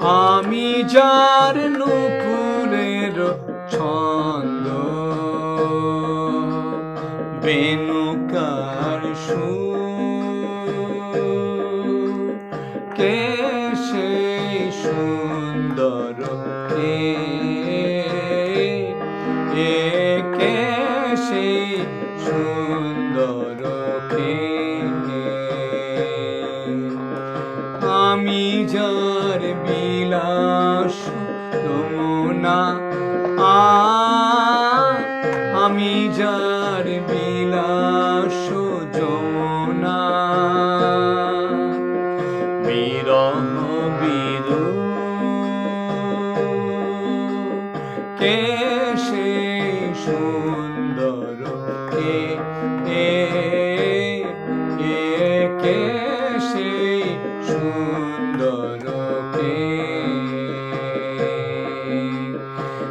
আমি যার নুপুরের ছন্দ। বেনুকার সুর। কে সেই সুন্দর কে? এ কে সেই সুন্দর কে? আমি যার বিলাস যমুনা আ আমি যার বিলাস যমুনা। বিরহ বিরু কে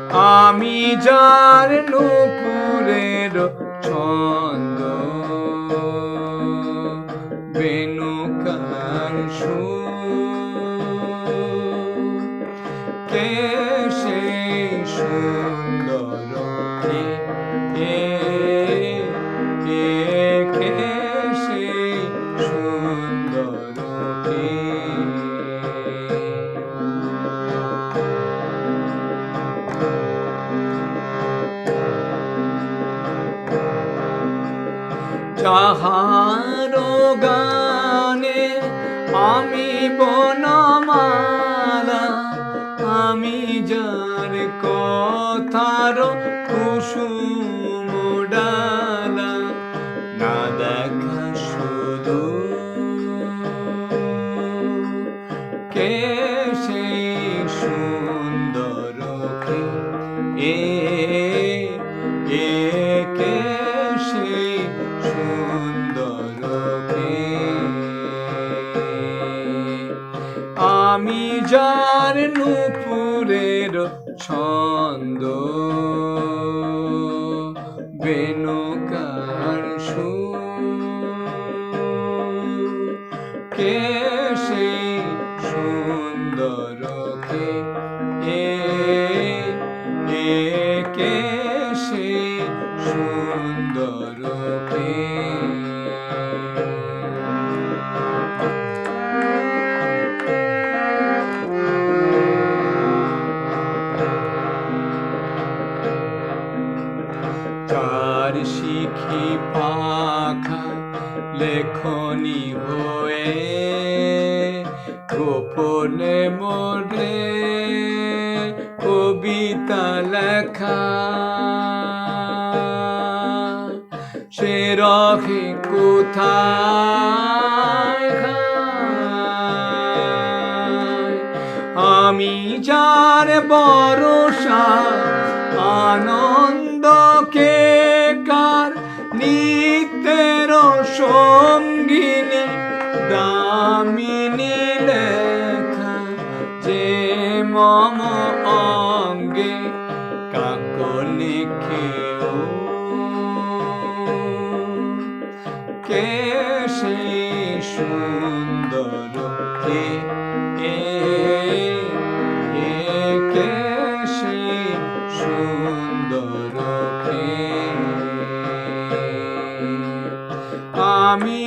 আমি যার নুপুরের ছন্দ বেনু সুর যাহার গানে আমি বনমালা আমি যার কথার কুসুম ডালা। না দেখা আমি যার নুপুরের ছন্দ। বেনুকার সুর। কে সেই সুন্দর কে এ কে সেই সুন্দর শিখি পাখা লেখনি হয়ে গোপনে মোরে কবিতা লেখা। সে রহে কোথায়? আমি যার বরসা আনন্দ মম অঙ্গে কাকলি খেও কে সেই সুন্দর কে? এ কে সেই সুন্দর কে? আমি